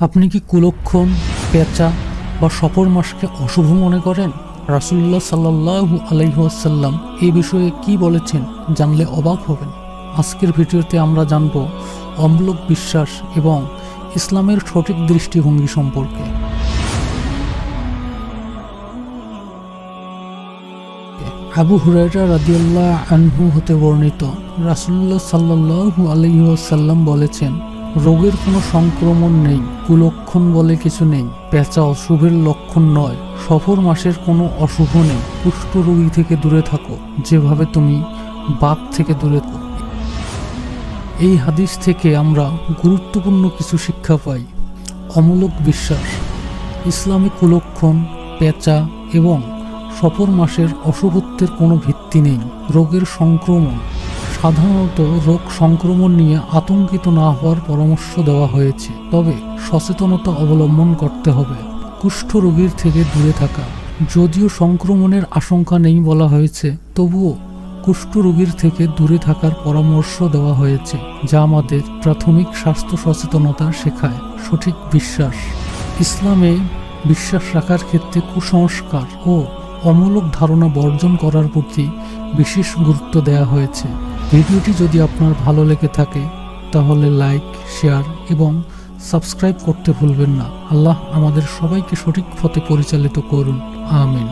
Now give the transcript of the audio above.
আপনি কি কুলক্ষণ, পেঁচা বা সফর মাসকে অশুভ মনে করেন? রাসুল্লাহ সাল্লাহু আলাইহাসাল্লাম এই বিষয়ে কি বলেছেন জানলে অবাক হবেন। আজকের ভিডিওতে আমরা জানব অম্লক বিশ্বাস এবং ইসলামের সঠিক দৃষ্টিভঙ্গি সম্পর্কে। আবু হুরাইরা রাদিয়াল্লাহ আনহু হতে বর্ণিত রাসুল্লাহ সাল্লাহু আলহিহাসাল্লাম বলেছেন রোগের কোনো সংক্রমণ নেই, কুলক্ষণ বলে কিছু নেই পেঁচা অশুভের লক্ষণ নয়, সফর মাসের কোনো অশুভ নেই। কুষ্ঠ রোগী থেকে দূরে থাকো, যেভাবে তুমি বাপ থেকে দূরে থাকো। এই হাদিস থেকে আমরা গুরুত্বপূর্ণ কিছু শিক্ষা পাই। অমূলক বিশ্বাস, ইসলামী কুলক্ষণ পেঁচা এবং সফর মাসের অশুভত্বের কোনো ভিত্তি নেই। রোগের সংক্রমণ সাধারণত রোগ সংক্রমণ নিয়ে আতঙ্কিত না হওয়ার পরামর্শ দেওয়া হয়েছে। তবে সচেতনতা অবলম্বন করতে হবে। কুষ্ঠ রোগীর থেকে দূরে থাকা। যদিও সংক্রমণের আশঙ্কা নেই বলা হয়েছে, তবুও কুষ্ঠ রোগীর থেকে দূরে থাকার পরামর্শ দেওয়া হয়েছে, যা আমাদের প্রাথমিক স্বাস্থ্য সচেতনতা শেখায়। সঠিক বিশ্বাস। ইসলামে বিশ্বাস রাখার ক্ষেত্রে কুসংস্কার ও অমূলক ধারণা বর্জন করার প্রতি বিশেষ গুরুত্ব দেওয়া হয়েছে। ভিডিওটি যদি আপনার ভালো লেগে থাকে, তাহলে লাইক, শেয়ার এবং সাবস্ক্রাইব করতে ভুলবেন না। আল্লাহ আমাদের সবাইকে সঠিক পথে পরিচালিত করুন। আমিন।